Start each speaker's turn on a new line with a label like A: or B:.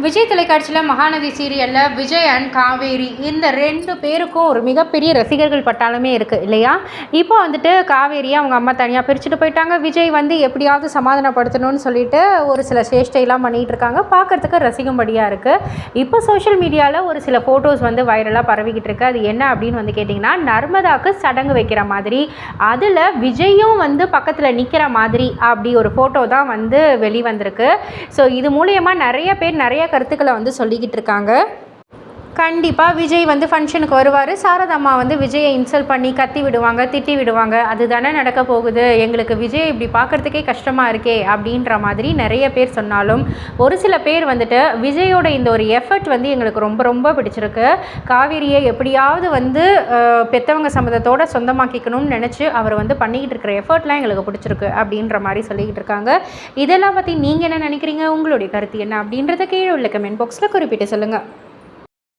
A: விஜய் தொலைக்காட்சியில் மகாநதி சீரியலில் விஜய் அண்ட் காவேரி இந்த ரெண்டு பேருக்கும் ஒரு மிகப்பெரிய ரசிகர்கள் பட்டாலுமே இருக்குது இல்லையா? இப்போ வந்துட்டு காவேரியை அவங்க அம்மா தனியாக பிரிச்சுட்டு போயிட்டாங்க. விஜய் வந்து எப்படியாவது சமாதானப்படுத்தணும்னு சொல்லிட்டு ஒரு சில சேஷ்டையெல்லாம் பண்ணிகிட்டு இருக்காங்க. பார்க்குறதுக்கு ரசிக்கும்படியாக இருக்குது இப்போ சோஷியல் மீடியாவில் ஒரு சில ஃபோட்டோஸ் வந்து வைரலாக பரவிக்கிட்டு இருக்குது அது என்ன அப்படின்னு வந்து கேட்டிங்கன்னா நர்மதாக்கு சடங்கு வைக்கிற மாதிரி அதில் விஜயும் வந்து பக்கத்தில் நிற்கிற மாதிரி அப்படி ஒரு ஃபோட்டோ தான் வந்து வெளிவந்திருக்கு. ஸோ இது மூலயமா நிறைய பேர் நிறைய கருத்துக்களை வந்து சொல்லிக்கிட்டு இருக்காங்க. கண்டிப்பாக விஜய் வந்து ஃபங்க்ஷனுக்கு வருவார். சாரதாம்மா வந்து விஜயை இன்சல்ட் பண்ணி கத்தி விடுவாங்க திட்டி விடுவாங்க. அதுதானே நடக்க போகுது. எங்களுக்கு விஜய் இப்படி பார்க்குறதுக்கே கஷ்டமாக இருக்கே அப்படின்ற மாதிரி நிறைய பேர் சொன்னாலும் ஒரு சில பேர் வந்துட்டு விஜயோட இந்த ஒரு எஃபர்ட் வந்து எங்களுக்கு ரொம்ப ரொம்ப பிடிச்சிருக்கு. காவேரியை எப்படியாவது வந்து பெற்றவங்க பெத்தவங்க சம்மதத்தோட சொந்தமாக்கிக்கணும்னு நினச்சி அவர் வந்து பண்ணிக்கிட்டு இருக்கிற எஃபர்ட்லாம் எங்களுக்கு பிடிச்சிருக்கு அப்படின்ற மாதிரி சொல்லிக்கிட்டு இருக்காங்க. இதெல்லாம் பற்றி நீங்கள் என்ன நினைக்கிறீங்க? உங்களுடைய கருத்து என்ன அப்படின்றத கீழே உள்ள கமெண்ட் பாக்ஸில் குறிப்பிட்டு சொல்லுங்கள்